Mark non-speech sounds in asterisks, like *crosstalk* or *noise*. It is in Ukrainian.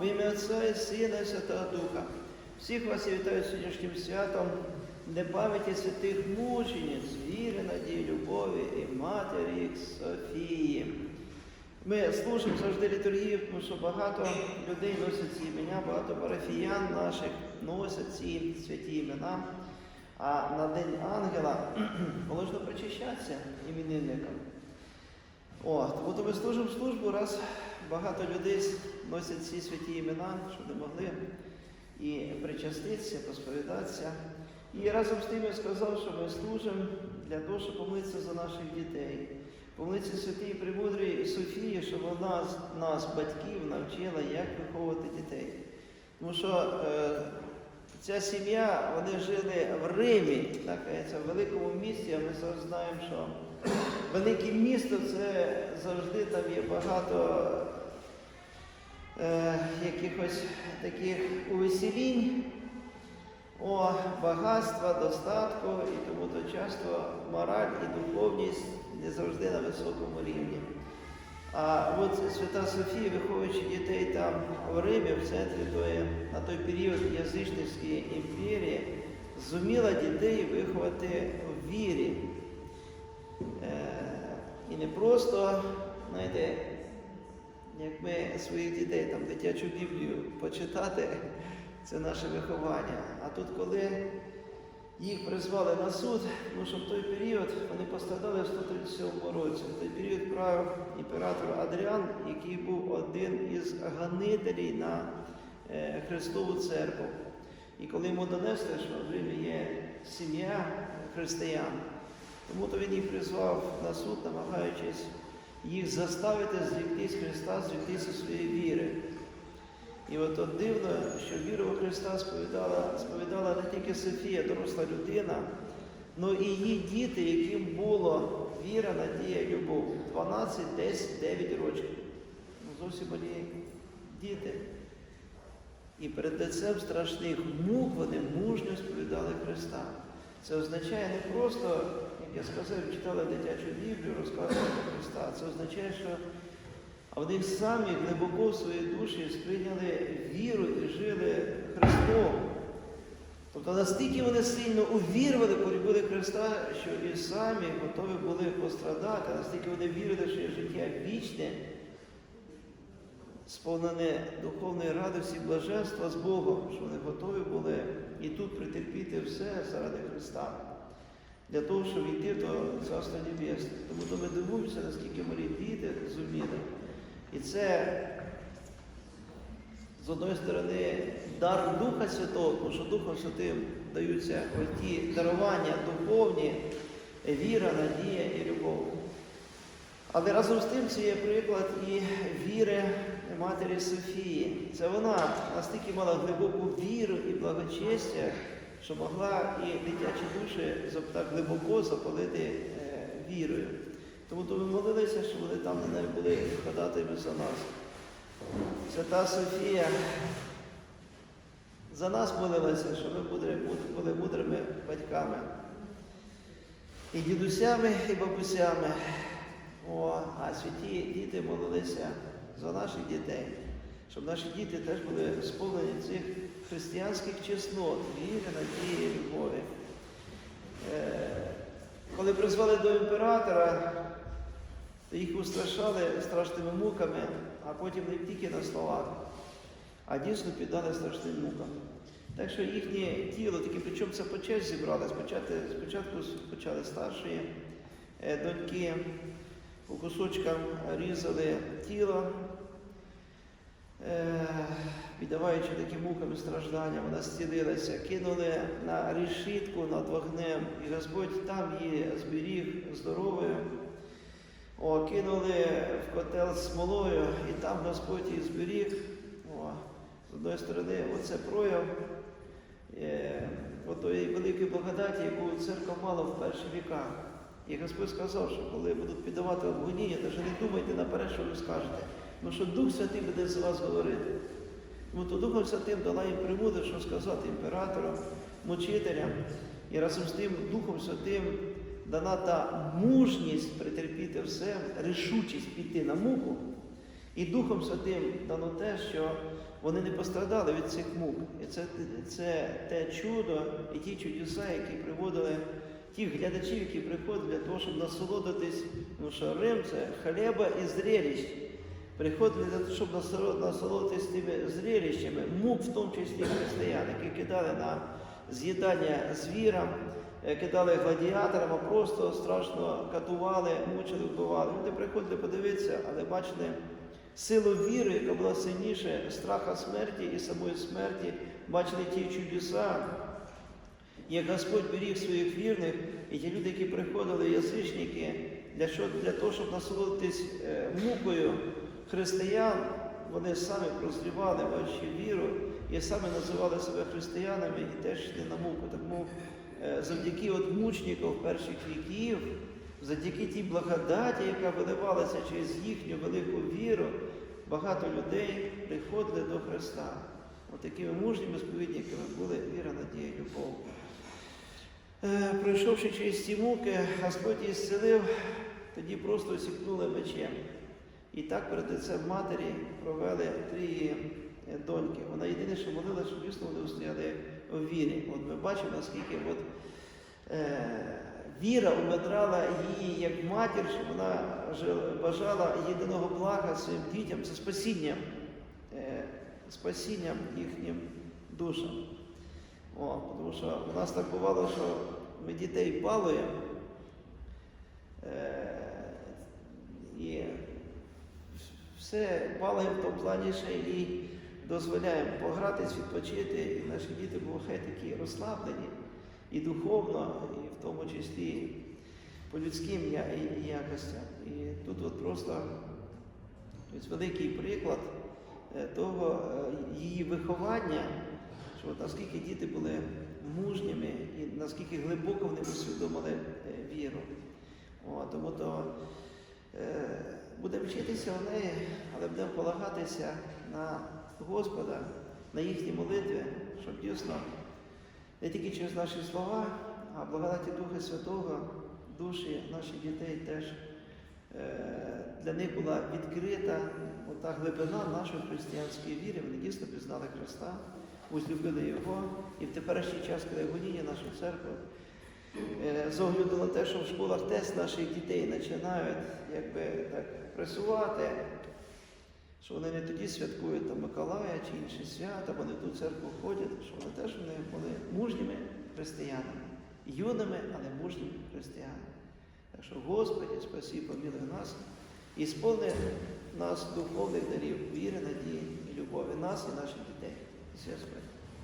в ім'я Отця і Сина і Святого Духа. Всіх вас я вітаю сьогоднішнім святом, де пам'яті святих мучениць, віри, надії, любові і матері Софії. Ми служимо завжди літургію, тому що багато людей носять ці імена, багато парафіян наших носять ці святі імена. А на День ангела *clears throat* положено причащатися іменинникам. О, тому ми служимо службу, раз багато людей носять ці святі імена, щоб не могли і причаститися, посповідатися. І разом з тим я сказав, що ми служимо для того, щоб помитися за наших дітей. Помолитися святій Премудрій Софії, щоб вона нас, батьків, навчила, як виховувати дітей. Тому що е, ця сім'я, вони жили в Римі, так, це в великому місті, а ми зараз знаємо, що велике місто це завжди там є багато е, якихось таких увеселінь, о, багатства, достатку, і тому то часто мораль і духовність не завжди на високому рівні. А от Свята Софія, виховуючи дітей там в Римі, в центрі тої, на той період язичницької імперії, зуміла дітей виховати в вірі. Е, і не просто, знаєте, як ми своїх дітей там дитячу Біблію почитати, це наше виховання. А тут, коли їх призвали на суд, тому що в той період вони пострадали в 137 році. В той період правив імператор Адріан, який був один із ганителів на е, Христову церкву. І коли йому донесли, що в Римі є сім'я християн, тому то він їх призвав на суд, намагаючись їх заставити зріктись Христа, зріктися своєї віри. І от, от дивно, що віру у Христа сповідала, сповідала не тільки Софія, доросла людина, але і її діти, яким було віра, надія, любов. 12, 10, 9 років. Ну, зовсім малі діти. І перед лицем страшних мук вони мужньо сповідали Христа. Це означає не просто, я сказав, читали дитячу Біблію, розказували про Христа. Це означає, що вони самі глибоко в своїй душі сприйняли віру і жили Христом. Тобто настільки вони сильно увірвали, полюбили Христа, що і самі готові були пострадати, настільки вони вірили, що є життя вічне, сповнене духовної радості, блаженства з Богом, що вони готові були і тут претерпіти все заради Христа, для того, щоб йти до Царства Небесне. Тому то ми дивуємося, наскільки малі діти зуміли. І це з одної сторони дар Духа Святого, тому що Духом Святим даються ті дарування духовні, віра, надія і любов. Але разом з тим це є приклад і віри матері Софії. Це вона настільки мала глибоку віру і благочестя, що могла і дитячі душі так глибоко запалити е, вірою. Тому то ми молилися, що вони там неї були ходатими за нас. Свята Софія за нас молилася, щоб ми були мудрими батьками. І дідусями, і бабусями. О, а святі діти молилися за наших дітей, щоб наші діти теж були сповнені цих християнських чеснот, віри, надії, любові. Е, Коли призвали до імператора, то їх устрашали страшними муками, а потім не тільки на словах, а дійсно піддали страшним мукам. Так що їхнє тіло, таке, причому це по честь зібрали, спочатку, спочатку почали старші е, доньки, по кусочкам різали тіло, е, віддаваючи таким мукам і стражданням, вона зцілилася, кинули на решітку над вогнем, і Господь там її зберіг здоровою. О, кинули в котел з смолою, і там Господь їх зберіг. О, з одної сторони, оце прояв е, отої великої благодаті, яку церква мала в перші віка. І Господь сказав, що коли будуть піддавати обгоніння, то не думайте наперед, що ви скажете. Тому що Дух Святий буде з вас говорити. Тому то Духом Святим дала їм примудру, що сказати імператорам, мучителям. І разом з тим Духом Святим дана та мужність претерпіти все, рішучість піти на муку. І Духом Святим дано те, що вони не пострадали від цих мук. І це, це те чудо і ті чудеса, які приводили тих глядачів, які приходили для того, щоб насолодитись, тому що Рим це хліба і зрелищ. Приходили для того, щоб насолод- насолодитись тими зрелищами, мук, в тому числі християн, які кидали на з'їдання звірам, е, кидали гладіаторам, а просто страшно катували, мучили, вбивали. Люди приходили подивитися, але бачили силу віри, яка була сильніше страха смерті і самої смерті, бачили ті чудеса, як Господь беріг своїх вірних, і ті люди, які приходили, язичники, для, що, для того, щоб насолодитись е, мукою християн, вони самі прозрівали вашу віру і самі називали себе християнами і теж йшли на муку. Тому е, завдяки от мучників перших віків, завдяки тій благодаті, яка виливалася через їхню велику віру, багато людей приходили до Христа. От такими мужніми сповідниками були віра, надія, любов. Е, Пройшовши через ці муки, Господь її зцілив, тоді просто сікнули мечем. І так перед лицем матері провели три е, доньки. Вона єдине, що молила, щоб дійсно вони устояли у вірі. От ми бачимо, наскільки от, е, віра умидрала її як матір, що вона бажала єдиного блага своїм дітям, це спасінням, е, спасінням їхнім душам. О, тому що у нас так бувало, що ми дітей балуємо. Е, і все балуємо в тому плані ще і дозволяємо погратись, відпочити. І наші діти бувають такі розслаблені і духовно, і в тому числі по людським якостям. І тут от просто ось великий приклад е, того е, її виховання, що от наскільки діти були мужніми і наскільки глибоко вони усвідомили е, віру. О, тому то е, будемо вчитися в неї, але будемо полагатися на Господа, на їхні молитви, щоб дійсно не тільки через наші слова, а благодаті Духа Святого, душі наших дітей теж е, для них була відкрита ота глибина нашої християнської віри. Вони дійсно пізнали Христа, возлюбили Його. І в теперішній час, коли гоніння нашої церкви, з огляду на те, що в школах тест наших дітей починають якби так пресувати, що вони не тоді святкують там, Миколая чи інші свята, вони в ту церкву ходять, що вони теж вони були мужніми християнами, юними, але мужніми християнами. Так що, Господи, спасі, помилуй нас і сповни нас духовних дарів, віри, надії і любові, нас і наших дітей. Все, Господи.